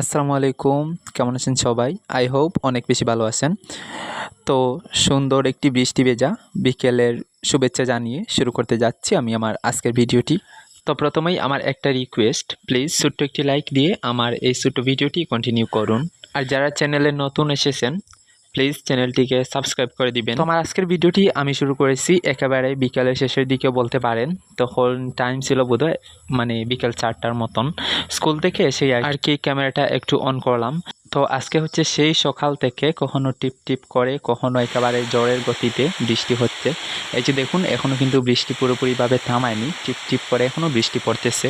আসসালামু আলাইকুম। কেমন আছেন সবাই? আই হোপ অনেক বেশি ভালো আছেন। তো সুন্দর একটি বৃষ্টি ভেজা বিকেলের শুভেচ্ছা জানিয়ে শুরু করতে যাচ্ছি আমি আমার আজকের ভিডিওটি। তো প্রথমেই আমার একটা রিকোয়েস্ট প্লিজ ছোট্ট একটি লাইক দিয়ে আমার এই ছোট্ট ভিডিওটি কন্টিনিউ করুন। আর যারা চ্যানেলে নতুন এসেছেন প্লিজ চ্যানেলটিকে সাবস্ক্রাইব করে দিবেন। তো আমার আজকের ভিডিওটি আমি শুরু করেছি একেবারে বিকালের শেষের দিকে বলতে পারেন। তখন টাইম ছিল বোধহয় মানে বিকেল চারটার মতন। স্কুল থেকে এসেই আর কি ক্যামেরাটা একটু অন করলাম। তো আজকে হচ্ছে সেই সকাল থেকে কখনো টিপ টিপ করে, কখনো একেবারে জ্বরের গতিতে বৃষ্টি হচ্ছে। এই যে দেখুন এখনও কিন্তু বৃষ্টি পুরোপুরিভাবে থামায়নি। টিপ টিপ করে এখনও বৃষ্টি পড়তেছে।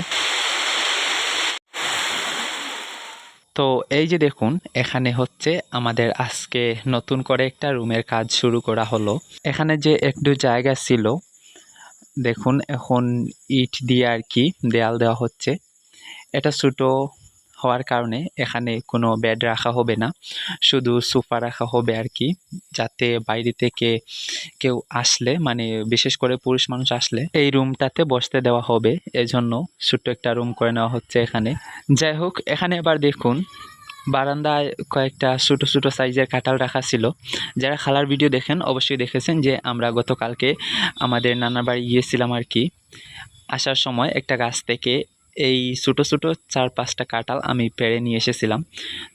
তো এই যে দেখুন, এখানে হচ্ছে আমাদের আজকে নতুন করে একটা রুমের কাজ শুরু করা হলো। এখানে যে একটু জায়গা ছিল, দেখুন, এখন ইট দিয়ে আর কি দেয়াল দেওয়া হচ্ছে। এটা ছোটো হওয়ার কারণে এখানে কোনো বেড রাখা হবে না। শুধু সোফা রাখা হবে আর কি যাতে বাইরে থেকে কেউ আসলে মানে বিশেষ করে পুরুষ মানুষ আসলে এই রুমটাতে বসতে দেওয়া হবে। এজন্য ছোট্ট একটা রুম করে নেওয়া হচ্ছে এখানে। যাই হোক, এখানে এবার দেখুন, বারান্দায় কয়েকটা ছোটো ছোটো সাইজের কাঁঠাল রাখা ছিল। যারা খালার ভিডিও দেখেন, অবশ্যই দেখেছেন যে আমরা গতকালকে আমাদের নানার বাড়ি গিয়েছিলাম আর কি আসার সময় একটা গাছ থেকে এই ছোটো ছোটো চার পাঁচটা কাঁঠাল আমি পেড়ে নিয়ে এসেছিলাম।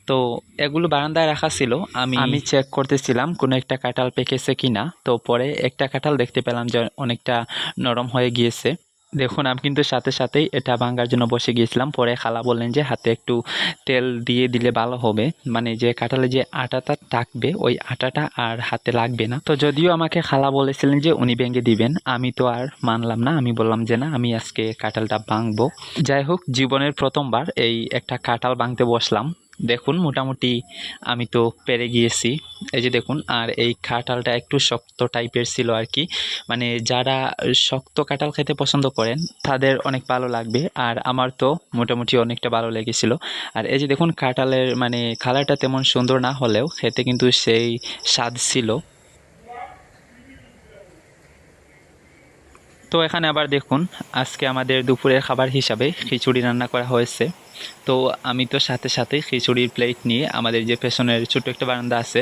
তো এগুলো বারান্দায় রাখা ছিল। আমি আমি চেক করতেছিলাম কোনো একটা কাঁঠাল পেকেছে কি না তো পরে একটা কাঁঠাল দেখতে পেলাম যে অনেকটা নরম হয়ে গিয়েছে। দেখুন, আমি কিন্তু সাথে সাথেই এটা ভাঙার জন্য বসে গিয়েছিলাম। পরে খালা বললেন যে, হাতে একটু তেল দিয়ে দিলে ভালো হবে। মানে যে কাঁঠালে যে আটাটা থাকবে, ওই আটাটা আর হাতে লাগবে না। তো যদিও আমাকে খালা বলেছিলেন যে, উনি ভেঙে দিবেন। আমি তো আর মানলাম না। আমি বললাম যে, না, আমি আজকে কাঁঠালটা ভাঙবো। যাই হোক, জীবনের প্রথমবার এই একটা কাঁঠাল ভাঙতে বসলাম। দেখুন, মোটামুটি আমি তো পেরে গিয়েছি। এই যে দেখুন, আর এই কাঁঠালটা একটু শক্ত টাইপের ছিল আর কি। মানে যারা শক্ত কাঁঠাল খেতে পছন্দ করেন, তাদের অনেক ভালো লাগবে। আর আমার তো মোটামুটি অনেকটা ভালো লেগেছিল। আর এই যে দেখুন, কাঁঠালের মানে কালারটা তেমন সুন্দর না হলেও খেতে কিন্তু সেই স্বাদ ছিল। তো এখানে আবার দেখুন, আজকে আমাদের দুপুরের খাবার হিসাবে খিচুড়ি রান্না করা হয়েছে। তো আমি তো সাথে সাথে খিচুড়ির প্লেট নিয়ে আমাদের যে পেছনের ছোট্ট একটা বারান্দা আছে,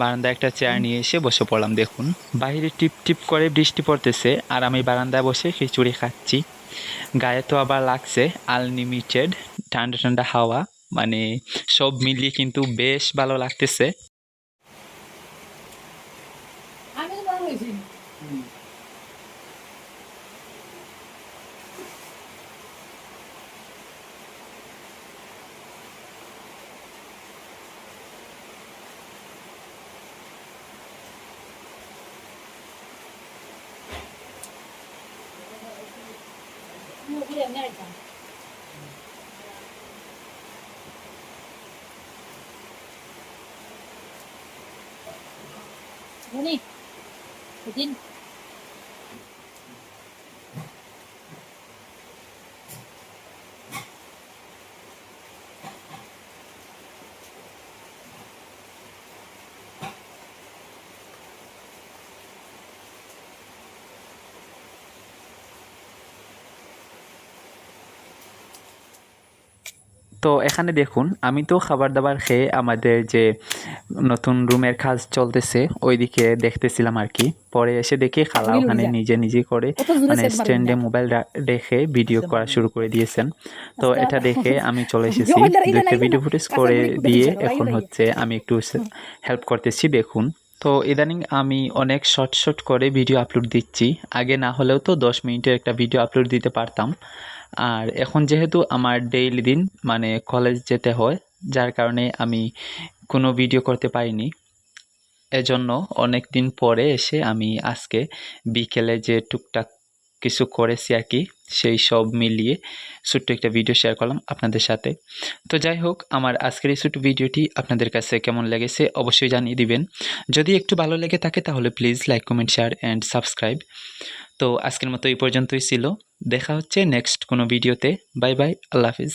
বারান্দা একটা চেয়ার নিয়ে এসে বসে পড়লাম, দেখুন। বাইরে টিপ টিপ করে বৃষ্টি পড়তেছে, আর আমি বারান্দায় বসে খিচুড়ি খাচ্ছি। গায়ে তো আবার লাগছে আনলিমিটেড ঠান্ডা ঠান্ডা হাওয়া মানে সব মিলিয়ে কিন্তু বেশ ভালো লাগতেছে আমি তো বড় হয়েছি মুখে এমনি আইতাম মনি দিন তো এখানে দেখুন আমি তো খাবার দাবার খেয়ে আমাদের যে নতুন রুমের কাজ চলতেছে ওইদিকে দেখতেছিলাম আর কি। পরে এসে দেখি খালা ওখানে নিজে নিজে করে মানে স্ট্যান্ডে মোবাইল রেখে ভিডিও করা শুরু করে দিয়েছেন। তো আচ্ছা। এটা দেখে আমি চলে এসেছি। দুইটা ভিডিও ফুটেজ করে দিয়ে এখন হচ্ছে আমি একটু হেল্প করতেছি দেখুন। তো ইদানিং আমি অনেক শর্ট শর্ট করে ভিডিও আপলোড দিচ্ছি। আগে না হলেও তো দশ মিনিটের একটা ভিডিও আপলোড দিতে পারতাম। আর এখন যেহেতু আমার ডেইলি দিন মানে কলেজ যেতে হয়, যার কারণে আমি কোনো ভিডিও করতে পারিনি। এজন্য অনেক দিন পরে এসে আমি আজকে বিকেলে যে টুকটাক কিছু করেছি আর কি, সেই সব মিলিয়ে ছোট্ট একটা ভিডিও শেয়ার করলাম আপনাদের সাথে। তো যাই হোক, আমার আজকের এই ছোট্ট ভিডিওটি আপনাদের কাছে কেমন লেগেছে অবশ্যই জানিয়ে দিবেন। যদি একটু ভালো লেগে থাকে তাহলে please like comment share and subscribe তো আজকের মতো এই পর্যন্তই ছিল। দেখা হচ্ছে নেক্সট কোনো ভিডিওতে বাই বাই আল্লাহ হাফিজ।